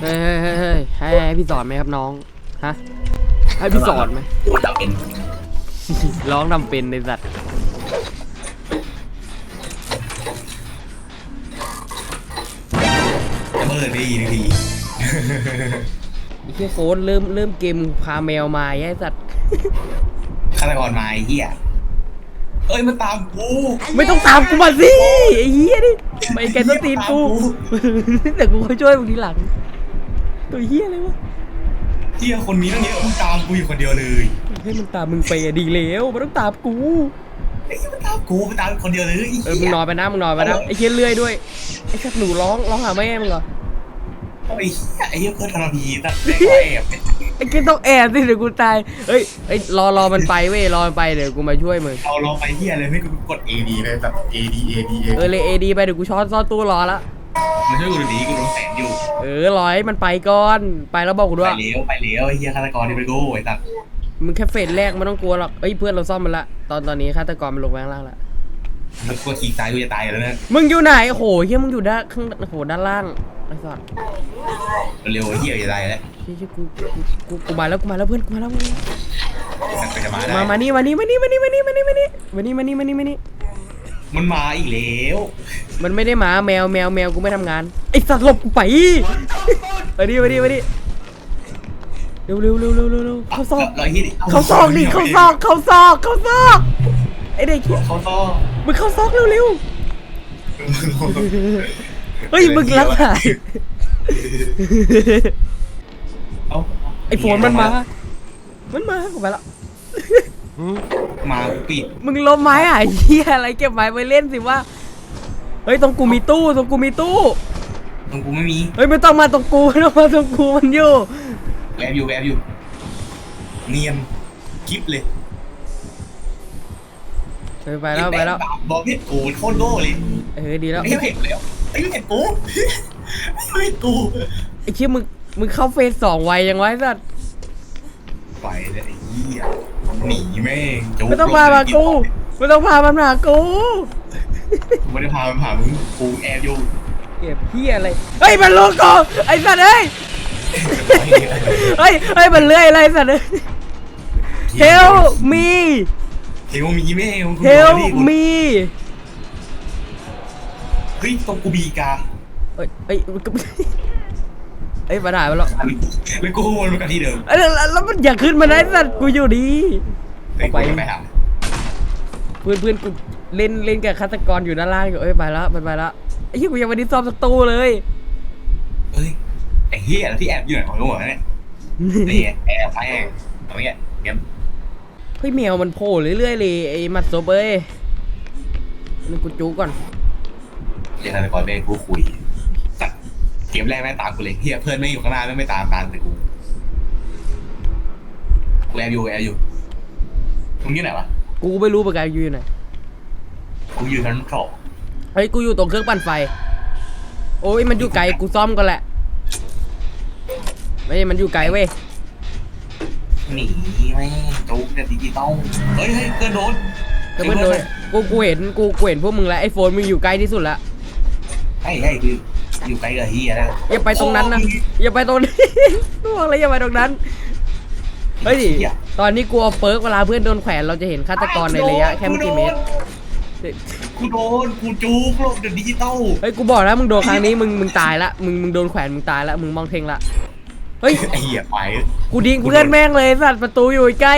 เฮ้ยเฮ้ยเฮ้ยเฮ้ยให้ให้พี่สอนไหมครับน้อง ฮะ ให้พี่สอนไหมกูจะเป็นร้องทำเป็นในสัตว์จะเมื่อดีดีไอ้เหี้ยโฟนเริ่มเริ่มเกมพาแมวมาไอ้สัตว์ ฆาตกรมาไอ้เหี้ยเอ้ยมันตามกู ไม่ต้องตามกูมาสิไอ้เหี้ยนี่ไปแกต้นตีนกู แต่กูก็ช่วยมึงทีหลัง ตัวเหี้ยอะไรวะเหี้ยคนมีตั้งเยอะมึงตามกูอยู่คนเดียวเลยให้มันตามมึงไปอะดีแล้วมันต้องตามกูไอ้เหี้ยมันตามกูมันตามคนเดียวเลยไอ้เออมึงเหี้ยนอนไปนะมึงนอนไปนะไอ้เหี้ยเลื่อยด้วยไอ้สัตว์หนูร้องร้องหาแม่มึงเหรอไอ้เหี้ยไอ้เหี้ยเพื่อนทรพีตัดเด็กแอบไอ้เกต้องแอบสิเดี๋ยวกูตายเฮ้ยเฮ้ยรอรอมันไปเว้ยรอมันไปเดี๋ยวกูมาช่วยมึงเอาลองไปเหี้ยเลยไม่กูกด AD เลยแบบ AD AD เออเลยเอดีไปเดี๋ยวกูช้อนซ่อนตู้รอละ มันช่วยกูดีกูโดนแสนอยู่เออรอให้มันไปก่อนไปแล้วบอกกูไปด้วย เลี้ยวไปเลี้ยวไอ้เหี้ยฆาตกรนี่ไปโก้ไอ้สัตว์มึงแค่เฟสแรกไม่ต้องกลัวหรอกเอ้ยเพื่อนเราซ่อมมันละ ตอนตอนนี้ฆาตกรมันลงไปข้างล่างละมันกลัวขี่ซ้ายกูจะตายอยู่แล้วเนี่ยมึงอยู่ไหนโอ้โหเฮียมึงอยู่ด้านข้างโอ้โหด้านล่างไอ้สัสเร็วไอ้เหี้ยจะตายแล้วเชี่ยเชี่ยกูกูกูกูมาแล้วกูมาแล้วเพื่อนกูมาแล้วมึงไอ้สัตว์ก็จะมาได้มามานี่มานี่มานี่มานี่มานี่มานี่มานี่มานี่มานี่มานี่มานี่ มันมาอีกแล้วมันไม่ได้หมาแมวแมวแมวกูไม่ทำงานไอ้สัตว์หลบกูไปมาดิมาดิมาดิเร็วเร็วเร็วเร็วเร็วเร็วเข้าซอกรอยที่เข้าซอกดิเข้าซอกเข้าซอกเข้าซอกไอ้เด็กเหี้ยเข้าซอกมึงเข้าซอกเร็วเร็วเฮ้ยมึงรักหายเอ้าไอ้โฟนมันมา มันมากูไปละมาปิดมึงลบไม้อะไอ้เหี้ยอะไรเก็บไม้ไปเล่นสิว่าเฮ้ยตรงกูมีตู้ตรงกูมีตู้ตรงกูไม่มีเฮ้ยไม่ต้องมาตรงกูไม่ต้องมาตรงกูมันอยู่แอบอยู่แอบอยู่ เนียนกิ๊บเลยไปไปแล้วไปแล้วบอกเห็นกูโคตรโง่เลยเออดีแล้วไอ้เห็นแล้วไอ้เห็นกูไอ้เห็นกูไอ้เชี่ยมึงมึงเข้าเฟสสองไวยังไวะไอ้สัตว์ไปเลยไอ้เหี้ย หนีแม่งจุ๊บไม่ต้องพามากูไม่ต้องพามันมากูกูไม่ได้พามันผ่ามึงกูแอบอยู่เก็บเหี้ยอะไรเฮ้ยมันลูกกูไอ้สัตว์เอ้ยเฮ้ยเฮ้ยมันเลื่อยอะไรไอ้สัตว์เอ้ย help me เฮลมีแม่งกู help นี่กู me เฮ้ยตรงกูบีกาเอ้ยเอ้ยมันก็ เอ้ยมาถ่ายมาแล้วแล้วกูวนมากันที่เดิมเอ้ยแล้วแล้วแล้วมันอย่าขึ้นมาได้สัตว์กูอยู่ดีไอ้กูไม่ไปหาเพื่อนเพื่อนกูเล่นเล่นกับฆาตกรอยู่ด้านล่างอยู่เอ้ยไปแล้วมันไปแล้วไอ้เหี้ยกูยังไม่ได้ซ่อมสตูเลยเฮ้ยไอ้เหี้ยแล้วที่แอบอยู่ไหนของกูวะเนี่ยนี่ไงแอบไปแอบเอาเงี้ยเงี้ยเฮ้ยแมวมันโผล่เรื่อยๆเลยไอ้มัดซบเอ้ยนี่กูจูก่อนเรียกอะไรก่อนแม่งกูคุยสัตว์เกมแรกแม่งตามกูเลยเฮียเพื่อนไม่อยู่ข้างหน้าแม่งไม่ตามตามแต่กูกูแอบอยู่แอบอยู่มึงอยู่ไหนวะกูไม่รู้เหมือนกันอยู่ไหนกูอยู่ชั้นสองเฮ้ยกูอยู่ตรงเครื่องปั่นไฟ โอ้ยมันอยู่ไกลกูซ่อมก่อนแหละไม่มันอยู่ไกลเว้ยหนีแม่งจูบเนี่ยดิจิตอลเฮ้ยเฮ้ยเกินโดนก็เพื่อนโดนกูกูเห็นกูกูเห็นพวกมึงแล้วไอ้โฟนมึงอยู่ไกลที่สุดละไอ้ไอ้คือ อยู่ไกลกับเฮียนะอย่าไปตรงนั้นนะอย่าไปตรงนี้กูบอกเลยอย่าไปตรงนั้นเฮ้ยตอนนี้กูเอาเปิร์กเวลาเพื่อนโดนแขวนเราจะเห็นฆาตกรในระยะแค่ไม่กี่เมตรกูโดนกูจูบโลกเดอะดิจิตอลเฮ้ยกูบอกแล้วมึงโดนครั้งนี้มึงมึงตายละมึงมึงโดนแขวนมึงตายละมึงมองเทงละเฮ้ยไอ้เหี้ยไปกูดิงเพื่อนแม่งเลยสัตว์ประตูอยู่ใกล้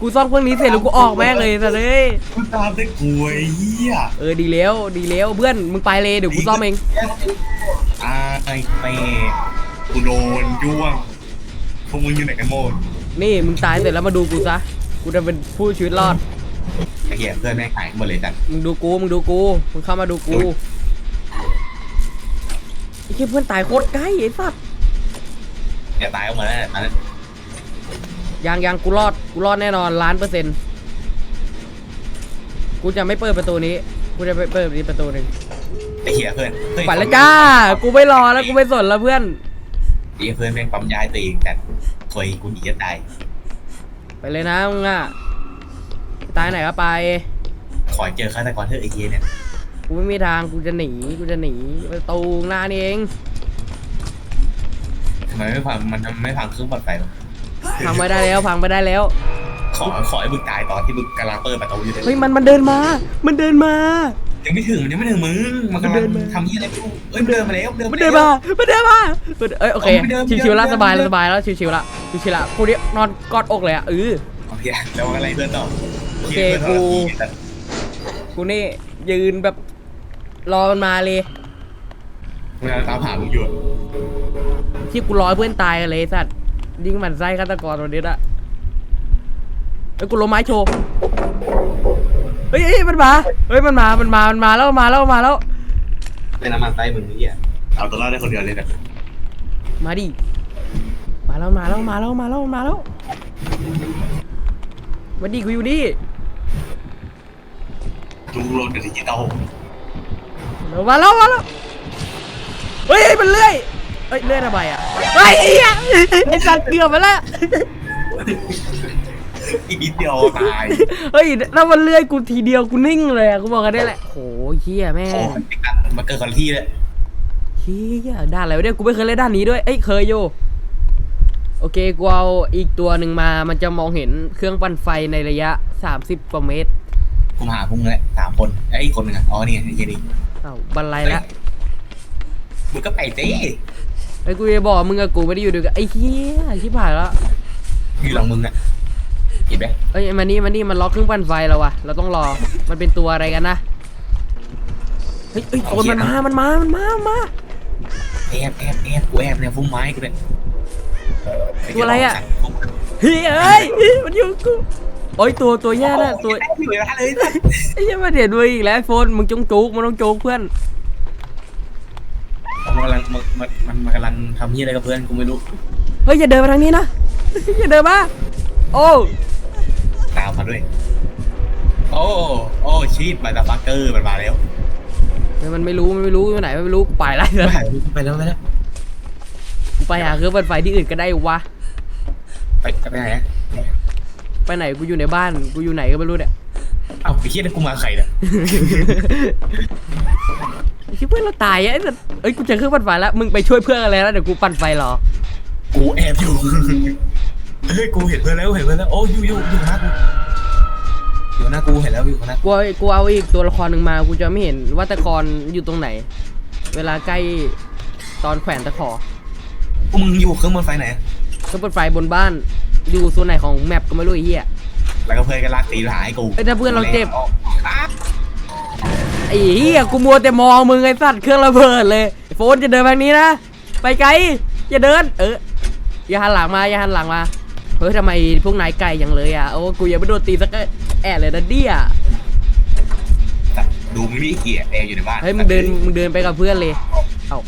กูซ่อมเครื่องนี้เสร็จแล้วกูออกแม่งเลยสัตว์เลยกูตามได้กูไอ้เหี้ยเออดีแล้วดีแล้วเพื่อนมึงไปเลยเดี๋ยวกูซ่อมเองอ่าไอ้เต้กูโดนจ้วงพวกมึงอยู่ไหนกันหมดนี่มึงตายเสร็จแล้วมาดูกูซะกูจะเป็นผู้ชีวิตรอดไอ้เหี้ยเพื่อนแม่งหายหมดเลยจันมึงดูกูมึงดูกูมึงเข้ามาดูกูไอ้เหี้ยเพื่อนตายโคตรใกล้ไอ้สัตว์อย่าตายออกมาแล้วตอนนั้น ยังยังกูรอดกูรอดแน่นอนล้านเปอร์เซ็นต์กูจะไม่เปิดประตูนี้ กูจะไปเปิดอีกประตูหนึ่งไอ้เหี้ยเพื่อนเฮ้ยไปแล้วจ้า กูไม่รอแล้วกูไม่สนแล้วเพื่อน ไอ้เหี้ยเพื่อนแม่งปั๊มยายตัวเองแต่ถอยกูหนีจะตายไปเลยนะมึงอะตายไหนก็ไป ขอเจอฆาตกรเถอะไอ้เหี้ยเนี่ย กูไม่มีทางกูจะหนีกูจะหนีประตูหน้านี่เองทำไมไม่พังมันไม่พังเครื่องปั่นไฟวะ พังไปได้แล้วพังไปได้แล้ว ขอขอให้มึงตายตอนที่มึงกำลังเปิดประตูอยู่เลยเฮ้ยมันมันเดินมา มันเดินมา ยังไม่ถึงมันยังไม่ถึงมึงมันกำลัมันเดิงนมาทำยี่อะไรไม่รู้เอ้ยมันเดินมาแล้วมันเดินมา มันเดินมามันเอ้ยโอเคเอามันเดินชิวๆละเดิน สบายละเดินสบายแล้วชิวๆละชิวๆละกูเนี่ยนอนกอดอกเลยอะเออ โอเคแล้วอะไรเพื่อนต่อโอเคกู กูนี่ยืนแบบรอมันมาเลยเวลาตามหามึงอยู่อะที่กูรอให้เพื่อนตายกันเลยไอ้สัตว์ ยิงหมันไส้ฆาตกรตัวนี้อะเอ้ยกูลงไม้โชว์เฮ้ยเฮ้ยมันมาเฮ้ยมันมามันมามันมาแล้วมาแล้วมาแล้ว เป็นน้ำมันไส้มึงนี่อะเอาตัวรอดได้คนเดียวเลยนะมาดิ มาแล้วมาแล้วมาแล้วมาแล้วมาแล้วมาดิกูอยู่นี่ลุงโรนเดอะดิจิตอลเดี๋ยวมาแล้วมาแล้วเฮ้ยเฮ้ยมันเลื่อย เฮ้ยเลื่อยทำไมอะเฮ้ยไอ้เหี้ยไอ้สัตว์เกือบไปแล้วอีกนิดเดียวตายเฮ้ยถ้ามันเลื่อยกูทีเดียวกูนิ่งเลยอะกูบอกกันได้แหละโหเฮียแม่โอ้งมันติดกันมาเกิดคนละที่เลยเฮียด้านอะไรวะเนี่ยกูไม่เคยเล่นด้านนี้ด้วยเอ้ยเคยอยู่โอเคกูเอาอีกตัวหนึ่งมา มันจะมองเห็นเครื่องปั่นไฟในระยะ 30กว่าเมตรกูมาหาพวกมึงแหละสามคนไอ้อีกคนหนึ่งอะอ๋อนี่ไงไอ้เหี้ยนี่อ้าวบันไลละมึงก็ไปเต้ ไอ้ยกูจะบอกมึงกับกูไม่ได้อยู่ด้วยกันไอ้เฮียชิบหายแล้วอยู่หลังมึงอะเห็นไหมเอ้ยมานี่มานี่มันล็อกเครื่องปั่นไฟแล้ววะเราต้องรอมันเป็นตัวอะไรกันนะเฮ้ยเฮ้ยโอนมันมามันมามันมามันมาแอบแอบแอบกูแอบเนี่ยฟุ้งไม้กูเนี่ยตัวอะไรอะเฮ้ยเอ้ยมันอยู่กับกูโอ้ยตัวตัวแย่นะตัวอยู่ในร้านเลยไอ้เหี้ยังมาเห็นด้วยอีกแล้วไอ้โฟนมึงจงจุกมันต้องจุกเพื่อนมันกำลัง มันมันมันมันกำลังทำยี่อะไรกับเพื่อนกูไม่รู้เฮ้ยอย่าเดินมาทางนี้นะ อย่าเดินมาโอ้ตามมาด้วย โอ้โอ้ชีตมาตาฟักเกอร์มันมาแล้วเฮ้ยมันไม่รู้มันไม่รู้อยู่ไหนมันไม่รู้กูไปแล้วไปแล้วไปแล้วกูไปหาเครื่องปั่นไฟที่อื่นก็ได้วะไปจะไปไหนอะไปไหนกูอยู่ในบ้านกูอยู่ไหนก็ไม่รู้เนี่ย เอ้าไอ้เหี้ยนี่กูมาใครเนี่ย คิดเพื่อนเราตายอะไอ้สัสเอ้ยกูเจอเครื่องปั่นไฟแล้วมึงไปช่วยเพื่อนอะไรแล้วเดี๋ยวกูปั่นไฟรอกูแอบอยู่ เฮ้ยกูเห็นเพื่อนแล้วเห็นเพื่อนแล้วโอ้อยู่อยู่อยู่หน้ากูอยู่หน้ากูเห็นแล้วอยู่หน้ากูเอากูเอาอีกตัวละครหนึ่งมากูจะไม่เห็นว่าตะกรอยู่ตรงไหน เวลาใกล้ตอนแขวนตะขอพวกมึงอยู่เครื่องบนไฟไหน เครื่องปั่นไฟบนบ้านอยู่โซนไหนของแมปก็ไม่รู้ไอ้เหี้ยแล้วก็เพื่อนก็ลากตีหาให้กูเอ้ยถ้าเพื่อนเราเจ็บ อ้าวไอ้เหี้ยกูมัวแต่มองมึงไอ้สัตว์เครื่องระเบิดเลยไอ้โฟนจะเดินแบบนี้นะไปไกลอย่าเดิน เอออย่าหันหลังมาอย่าหันหลังมาเฮ้ยทำไมพวกนายไกลอย่างเลยอะโอ้กูยังไม่โดนตีสักแอะเลยนะเดี้ยดูมึงนี่เกียแอบอยู่ในบ้านเฮ้ยมึงเดินมึงเดินไปกับเพื่อนเลยเอ้า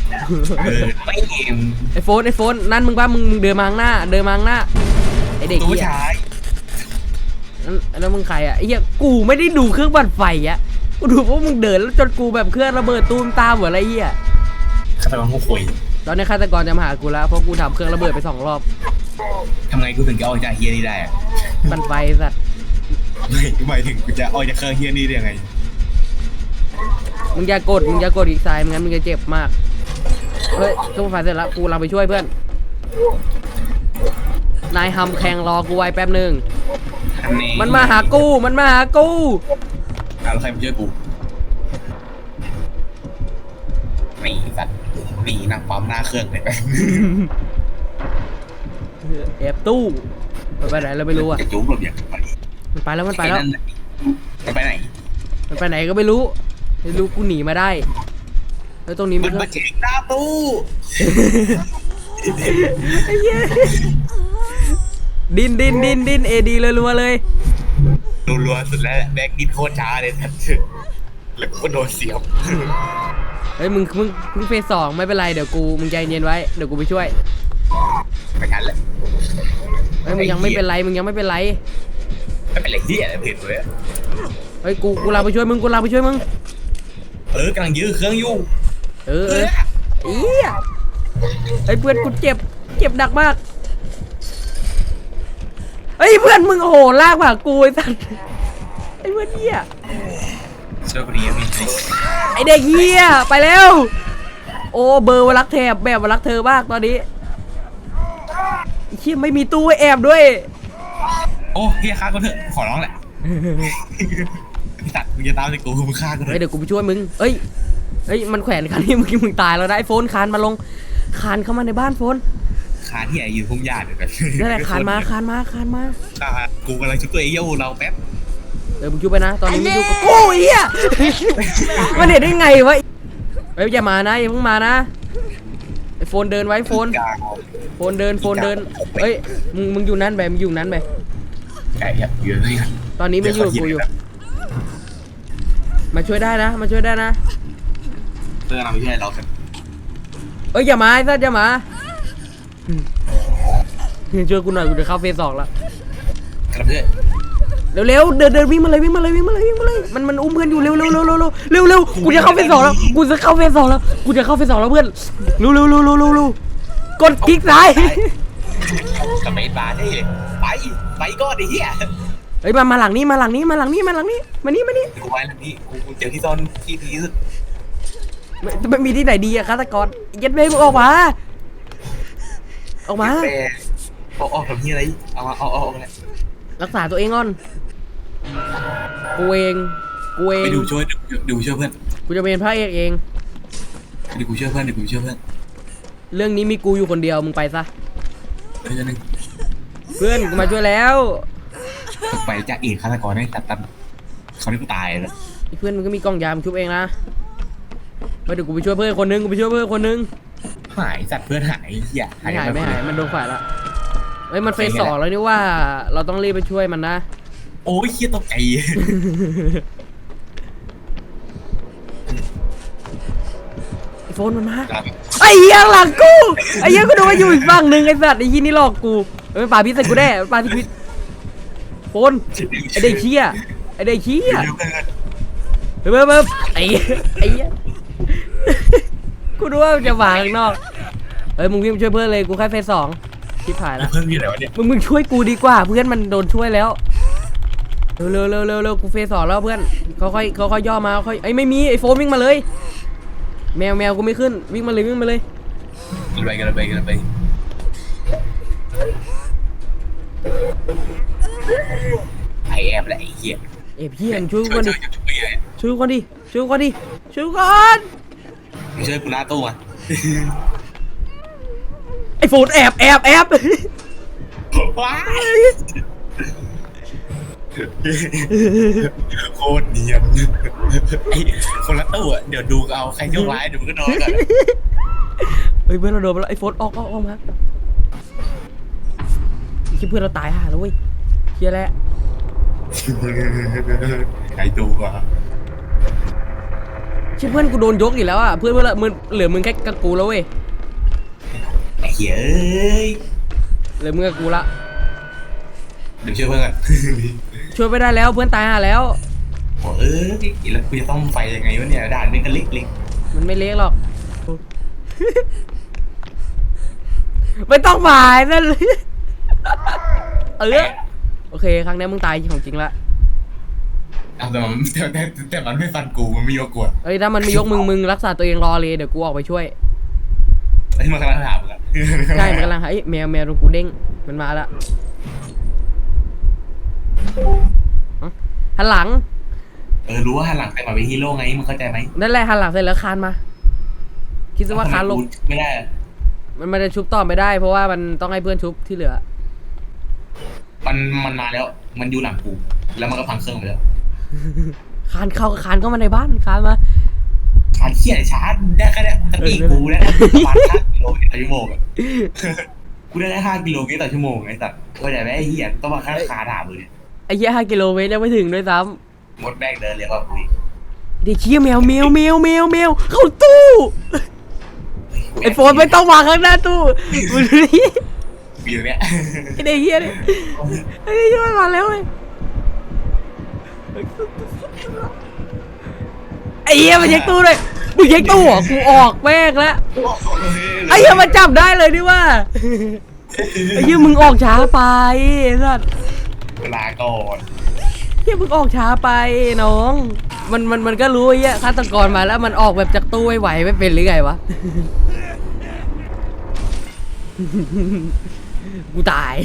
เออไม่เอ็มไอ้โฟนไอ้โฟนนั่นมึงป่ะมึงมึงเดินมาข้างหน้า เดินมาข้างหน้าไอ้เด็กตัวเหี้ยชายนั่นแล้วมึงใครอะไอ้เหี้ยกูไม่ได้ดูเครื่องปั่นไฟอะ กูดูพวกมึงเดินแล้วจนกูแบบเครื่องระเบิดตูมตามเหมือนอะไรเหี้ยฆาตกรกูคุยตอนนี้ฆาตกรจะมาหากูแล้วเพราะกูทำเครื่องระเบิดไปสองรอบทำไงกูถึงจะออกจากเฮียนี่ได้อะปั่นไฟสัตว์ไม่หมายถึงกูจะออกจากเครื่องเฮียนี่ได้ยังไงมึงอย่ากดมึงอย่ากดอีกสายไม่งั้นมึงจะเจ็บมากเฮ้ยเครื่องปั่นไฟเสร็จแล้วกูเราไปช่วยเพื่อนนายฮัมแข่งรอกูไว้แป๊บหนึ่งอันนี้มันมาหากูมันมาหากูเอาแล้วใครมาช่วยกูนี่สัตว์นี่นั่งปั๊มหน้าเครื่องเลยแอบตู้มันไปไหนเราไม่รู้อะจะจุ๊บหลบอย่างไรมันไปแล้วมันไปแล้วมันไปไหน มันไปไหนก็ไม่รู้ไม่รู้กูหนีมาได้ แล้วตรงนี้มัมันนก็มาเช็คหน้าตู้ไอ้เหี้ยดินดินดินดินเอดีเลยรัวๆเลย รัวๆสุดแล้วแบ็กดินโคตรช้าเลยทันแล้วก็โดนเสียบเฮ้ยมึงมึงมึงเฟสสองไม่เป็นไรเดี๋ยวกูมึงใจเย็นไว้เดี๋ยวกูไปช่วยไปกันแหละเฮ้ยมึงยังไม่เป็นไรมึงยังไม่เป็นไรไม่เป็นไรเฮียอะไรเพจเลยเฮ้ยกูกูลาไปช่วยมึงกูลาไปช่วยมึงเออกำลังยื้อเครื่องอยู่เออเออเอียไอ้ยเพื่อนกูเจ็บเจ็บหนักมากเฮ้ยเพื่ อนมึงโอ้โหลากผ่ากูไอ้สัสไอ้เพื่อนเหี้ย เชื่อคนนี้มีจริงไอเด็กเฮียไปแล้ว โอ้เบอร์วรักแทบแบบวรักเธอมากตอนนี้ไอ้เชี่ยไม่มีตู้ให้แอบด้วย โอ้เฮียฆ่ากูเถอะขอร้องแหละไอ้สัตว์มึงจะตามในกูมึงฆ่ากูเถเฮ้ยอะเดี๋ยวกูไปช่วยมึง เอ้ย เอ้ย มันแขวนคันนี้เมื่อกี้มึงตายแล้วนะไอ้โฟนคานมาลง คานเข้ามาในบ้านโฟน ฆ่าที่ไหนยืนพุ่มหญ้าเดี๋ยวแบบนั่นแหละคานมาคานมาคานมาฆ่ากูกำลังชุบตัวเองโย่เราแป๊บเออมึงช่วยไปนะ ตอนนี้มึงอยู่กับกูไอ้เหี้ยมันเห็นได้ไงวะเฮ้ยอย่ามานะอย่าเพิ่งมานะไอ้โฟนเดินไว้โฟนกลางโฟนเดินโฟนเดินเอ้ยมึงมึงอยู่นั่นไปมึงอยู่นั้นไปไก่ยับเยอะเลยตอนนี้มึงอยู่กับกูอยู่ มาช่วยได้นะ มาช่วยได้นะเพื่อนเราไม่ใช่เรากันเอ้ยอย่ามาไอ้สัสอย่ามาอืม ช่วยกูหน่อยกูจะเข้าเฟสสองแล้วกระเพื่อนเร็วๆเดินเดินวิ่งมาเลยวิ่งมาเลยวิ่งมาเลยวิ่งมาเลยมันมันอุ้มเพื่อนอยู่เร็วเร็วเร็วเร็วเร็วเร็วเร็วกูจะเข้าเฟสสองแล้วกูจะเข้าเฟสสองแล้วกูจะเข้าเฟสสองแล้วเพื่อนเร็วเร็วเร็วเร็วเร็วเร็วกดคลิกซ้ายกับเมดบาร์ได้เลยไปไปก็ไอ้เหี้ยเฮ้ยมามาหลังนี้มาหลังนี้มาหลังนี้มาหลังนี้มานี่มานี่กูไปแล้วนี่กูเจอที่ซ่อนที่ดีที่สุดไม่ไม่มีที่ไหนดีอะฆาตกรยัดเบมึงออกมา ออกมา แต่เอาออกทำที่อะไรเอามาเอาเอาเอาเลยรักษาตัวเองก่อน กูเอง กูเอไปงดูช่วยดูช่วยเพื่อนกูจะเป็นพระเอกเอง เดี๋ยวกูช่วยเพื่อนเดี๋ยวกูช่วยเพื่อนเรื่องนี้มีกูอยู่คนเดียว มึงไปซะ เดี๋ยวนึงเพื่อนกูมาช่วยแล้วไปจะเอกฆาตกรได้ตัดตัดเขาที่กูตายแล้วไอ้เพื่อนมึงก็มีกล้องยามชุบเองนะไปเดี๋ยวกูไปช่วยเพื่อนคนนึง กูไปช่วยเพื่อนคนนึง หายสัตว์เพื่อนหายเหี้ยไม่หายไม่หายมันโดนฝ่ายละเฮ้ยมันเฟสสองแล้วนี่ว่าเราต้องรีบไปช่วยมันนะ โอ้ยเหี้ยตกใจ ไอโฟนมันมาไอ้เหี้ยหลังกูไอ้เหี้ยกูโดนอยู่อีกฝั่งหนึ่งไอ้สัตว์ไอ้ยี่นี่หลอกกูเฮ้ยมันปาพิษใส่กูแน่มันปาพิษโฟนไอ้เด็กเชี่ยไอ้เด็กเชี่ยเบิ่มเบิ่มไอ้ไอ้เหี้ย กูรู้ว่ามันจะวางข้างนอก เฮ้ยมึงวิ่งไปช่วยเพื่อนเลยกูแค่เฟสสองชิบหายแล้วเพื่อนอยู่ไหนวะเนี่ยมึงมึงช่วยกูดีกว่าเพื่อนมันโดนช่วยแล้ว เร็วเร็วเร็วเร็วเร็วกูเฟสสองแล้วเพื่อนเขาค่อยเขาค่อยย่อมาค่อยไอ้ยไม่มีไอ้โฟมวิ่งมาเลย แมวแมวกูไม่ขึ้นวิ่งมาเลยวิ่งมาเลย กันไปกันไปกันไปไอแอบแหละไอ้เหี้ยเอ้ยพี่มึงช่วยกูก่อนดิช่วยช่วยช่วยช่วยกูก่อนดิช่วยกูก่อนดิช่วยกูก่อน ช่วยกูหน้าตู้อะไอ้โฟนแอบแอบแอบว้ายโคตรเนียนไอ้คนละตู้อะเดี๋ยวดูเอาใครโชคร้ายเดี๋ยวมึงก็นอนกันเฮ้ยเพื่อนเราโดนไปแล้วไอ้โฟนออกออกออกมาคิดเพื่อนเราตายห่าแล้วเว้ยเฮียแหละใครตู้อะ ชิเพื่อนกูโดนยกอีกแล้วอะเพื่อนเพื่อนละมึงเหลือมึงแค่กับกูแล้วเว้ยไอ้เหี้ยเอ้ยเหลือมึงกับกูละเดี๋ยวช่วยเพื่อนกันช่วยไม่ได้แล้วเพื่อนตายห่าแล้วโอ้เอ้ยแล้วกูจะต้องไฟยังไงวะเนี่ยด่านนี้ก็เล็กมันไม่เล็กหรอก ไม่ต้องหมายนั่นเลยเออโอเค ครั้งนี้มึงตายของจริงละๆเอาแต่มันแต่แต่แต่มันไม่ฟันกูมันไม่ยกกูอะเอ้ยถ้ามันไม่ยกมึงมึงรักษาตัวเองรอเลยเดี๋ยวกูออกไปช่วย ไอ้ยมันกำลังถามมึงอะใช่มันกำลังหาเอ้ยแมวแมวตรงกูเด้งมันมาละเอ้าหันหลังเออรู้ว่าหันหลังแต่มาเป็นฮีโร่ไงมึงเข้าใจไหมนั่นแหละหันหลังเสร็จแล้วคานมา คิดซะว่าคานลงไม่ได้มันมันจะชุบต่อไม่ได้ เพราะว่ามันต้องให้เพื่อนชุบที่เหลือ มันมันมาแล้ว มันอยู่หลังกู แล้วมันก็พังเครื่องไปแล้ว คานเข้าคานเข้ามาในบ้านคานมาชาร์จเขี้ยชาร์จได้แค่เนี้ยตะกี้กูได้ประมาณห้ากิโลเมตรต่อชั่วโมงอะกูได้แค่ห้ากิโลเมตรต่อชั่วโมงไอ้สัตว์เข้าใจไหมไอ้เหี้ยต้องมาค่าคาถามเลยไอ้เหี้ยห้ากิโลเมตรยังไม่ถึงด้วยซ้มดแบกเดินเรียกว่ากูอีกำเด็กเชี่ยแมวแมวแมวแมวแมวเข้าตู้ไอ้โฟนไม่ต้องวางข้างหน้าตู้มึงดูดิกูอยู่เนี้ยไอ้เด็กเหี้ยเนี่ยไอ้เด็กเหี้ยมันมาแล้วเว้ย ไอ้เหี้ยมันเช็คตู้เลยมึงเช็คตู้เหรอกูออกแม่งแล้วไอ้เหี้ยมันจับได้เลยดิว่าไอ้เหี้ยมึงออกช้าไปไอ้สัสเวลาก่อนเฮียมึงออกช้าไปน้อง มันมันมันก็รู้ไอ้เฮียฆาตกรมาแล้วมันออกแบบจากตู้ไม่ไหวไม่เป็นหรือไงวะกูตาย